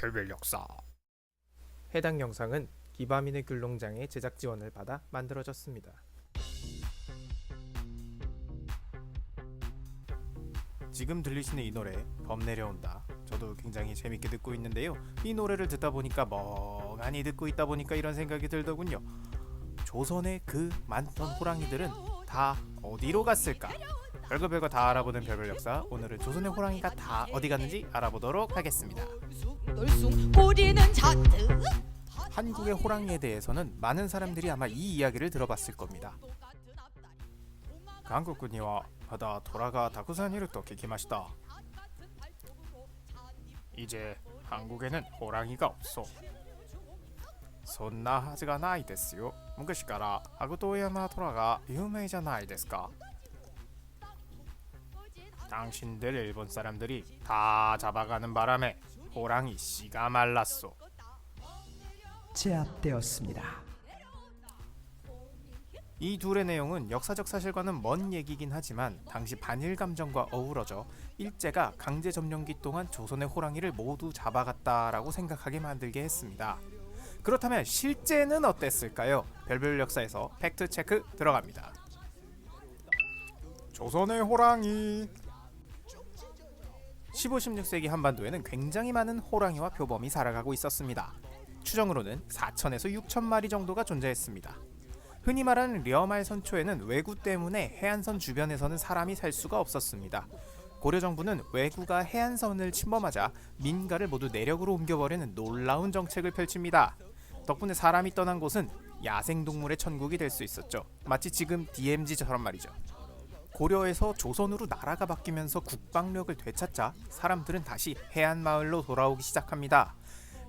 별별 역사 해당 영상은 기바민의 귤농장의 제작 지원을 받아 만들어졌습니다. 지금 들리시는 이 노래 범 내려온다. 저도 굉장히 재밌게 듣고 있는데요. 이 노래를 듣다 보니까 멍하니 듣고 있다 보니까 이런 생각이 들더군요. 조선의 그 많던 호랑이들은 다 어디로 갔을까? 별거 별거 다 알아보는 별별 역사. 오늘은 조선의 호랑이가 다 어디 갔는지 알아보도록 하겠습니다. 놀숭 꼬리는 잔뜩 한국의 호랑이에 대해서는 많은 사람들이 아마 이 이야기를 들어봤을 겁니다. 한국군이와 바다 돌아가 다쿠산이를 또 기키마시다. 이제 한국에는 호랑이가 없어. そんなはずがないですよ。昔からハグトヤマトラが有名じゃないですか。 당신들 일본 사람들이 다 잡아가는 바람에 호랑이 씨가 말랐어. 제압되었습니다. 이 둘의 내용은 역사적 사실과는 먼 얘기긴 하지만 당시 반일 감정과 어우러져 일제가 강제 점령기 동안 조선의 호랑이를 모두 잡아갔다라고 생각하게 만들게 했습니다. 그렇다면 실제는 어땠을까요? 별별 역사에서 팩트 체크 들어갑니다. 조선의 호랑이 15, 16세기 한반도에는 굉장히 많은 호랑이와 표범이 살아가고 있었습니다. 추정으로는 4천에서 6천 마리 정도가 존재했습니다. 흔히 말하는 려말 선초에는 왜구 때문에 해안선 주변에서는 사람이 살 수가 없었습니다. 고려 정부는 왜구가 해안선을 침범하자 민가를 모두 내력으로 옮겨버리는 놀라운 정책을 펼칩니다. 덕분에 사람이 떠난 곳은 야생동물의 천국이 될 수 있었죠. 마치 지금 DMZ처럼 말이죠. 고려에서 조선으로 나라가 바뀌면서 국방력을 되찾자 사람들은 다시 해안 마을로 돌아오기 시작합니다.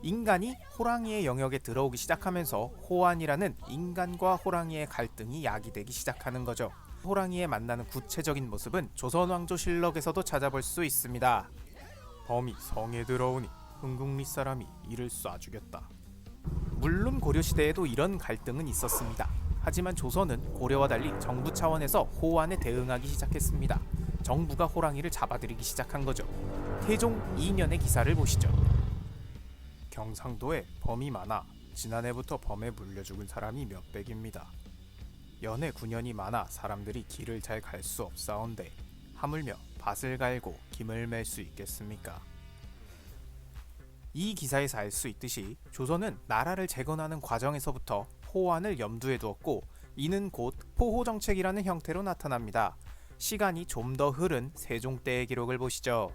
인간이 호랑이의 영역에 들어오기 시작하면서 호안이라는 인간과 호랑이의 갈등이 야기되기 시작하는 거죠. 호랑이에 만나는 구체적인 모습은 조선왕조 실록에서도 찾아볼 수 있습니다. 범이 성에 들어오니 흥국리 사람이 이를 쏴 죽였다. 물론 고려 시대에도 이런 갈등은 있었습니다. 하지만 조선은 고려와 달리 정부 차원에서 호안에 대응하기 시작했습니다. 정부가 호랑이를 잡아들이기 시작한 거죠. 태종 2년의 기사를 보시죠. 경상도에 범이 많아 지난해부터 범에 물려 죽은 사람이 몇백입니다. 연애 9년이 많아 사람들이 길을 잘 갈 수 없사온데 하물며 밭을 갈고 김을 맬 수 있겠습니까? 이 기사에서 알 수 있듯이 조선은 나라를 재건하는 과정에서부터 호안을 염두에 두었고 이는 곧 포호 정책이라는 형태로 나타납니다. 시간이 좀 더 흐른 세종 때의 기록을 보시죠.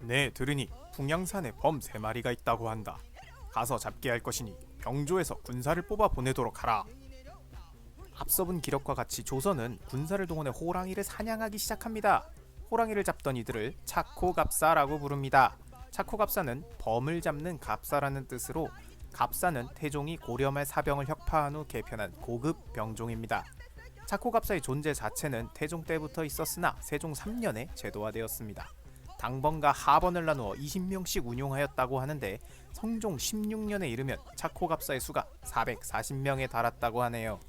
네, 들으니 풍양산에 범 세 마리가 있다고 한다. 가서 잡게 할 것이니 병조에서 군사를 뽑아 보내도록 하라. 앞서 본 기록과 같이 조선은 군사를 동원해 호랑이를 사냥하기 시작합니다. 호랑이를 잡던 이들을 차코갑사라고 부릅니다. 차코갑사는 범을 잡는 갑사라는 뜻으로 갑사는 태종이 고려말 사병을 혁파한 후 개편한 고급 병종입니다. 차코갑사의 존재 자체는 태종 때부터 있었으나 세종 3년에 제도화되었습니다. 당번과 하번을 나누어 20명씩 운용하였다고 하는데 성종 16년에 이르면 차코갑사의 수가 440명에 달았다고 하네요.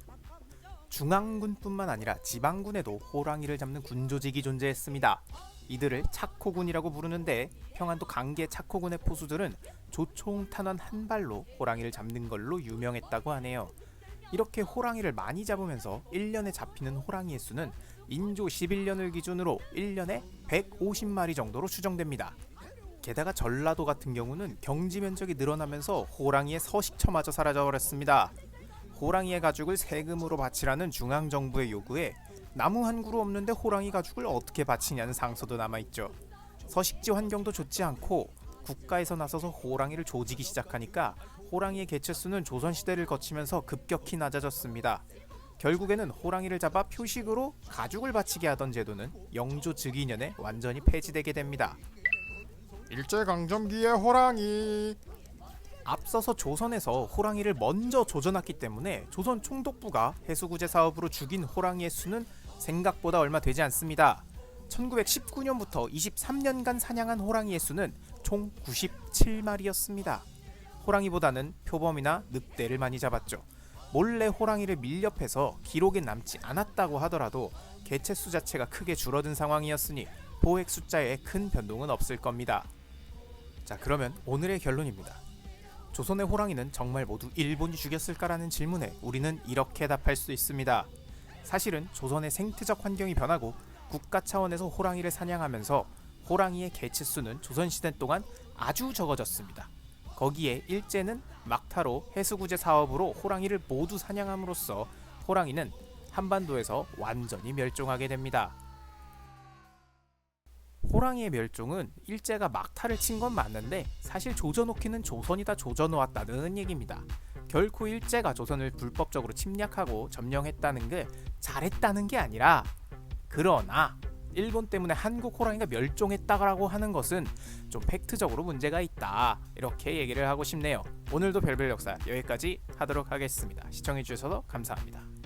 중앙군뿐만 아니라 지방군에도 호랑이를 잡는 군조직이 존재했습니다. 이들을 차코군이라고 부르는데 평안도 강계 차코군의 포수들은 조총 탄환 한 발로 호랑이를 잡는 걸로 유명했다고 하네요. 이렇게 호랑이를 많이 잡으면서 1년에 잡히는 호랑이의 수는 인조 11년을 기준으로 1년에 150마리 정도로 추정됩니다. 게다가 전라도 같은 경우는 경지 면적이 늘어나면서 호랑이의 서식처마저 사라져버렸습니다. 호랑이의 가죽을 세금으로 바치라는 중앙 정부의 요구에 나무 한 그루 없는데 호랑이 가죽을 어떻게 바치냐는 상소도 남아 있죠. 서식지 환경도 좋지 않고 국가에서 나서서 호랑이를 조지기 시작하니까 호랑이의 개체수는 조선 시대를 거치면서 급격히 낮아졌습니다. 결국에는 호랑이를 잡아 표식으로 가죽을 바치게 하던 제도는 영조 즉위년에 완전히 폐지되게 됩니다. 일제강점기의 호랑이 앞서서 조선에서 호랑이를 먼저 조져놨기 때문에 조선 총독부가 해수구제 사업으로 죽인 호랑이의 수는 생각보다 얼마 되지 않습니다. 1919년부터 23년간 사냥한 호랑이의 수는 총 97마리였습니다. 호랑이보다는 표범이나 늑대를 많이 잡았죠. 몰래 호랑이를 밀렵해서 기록에 남지 않았다고 하더라도 개체 수 자체가 크게 줄어든 상황이었으니 포획 숫자에 큰 변동은 없을 겁니다. 자 그러면 오늘의 결론입니다. 조선의 호랑이는 정말 모두 일본이 죽였을까라는 질문에 우리는 이렇게 답할 수 있습니다. 사실은 조선의 생태적 환경이 변하고 국가 차원에서 호랑이를 사냥하면서 호랑이의 개체 수는 조선시대 동안 아주 적어졌습니다. 거기에 일제는 막타로 해수구제 사업으로 호랑이를 모두 사냥함으로써 호랑이는 한반도에서 완전히 멸종하게 됩니다. 호랑이의 멸종은 일제가 막타를 친 건 맞는데 사실 조져놓기는 조선이 다 조져놓았다는 얘기입니다. 결코 일제가 조선을 불법적으로 침략하고 점령했다는 게 잘했다는 게 아니라 그러나 일본 때문에 한국 호랑이가 멸종했다고 하는 것은 좀 팩트적으로 문제가 있다 이렇게 얘기를 하고 싶네요. 오늘도 별별 역사 여기까지 하도록 하겠습니다. 시청해주셔서 감사합니다.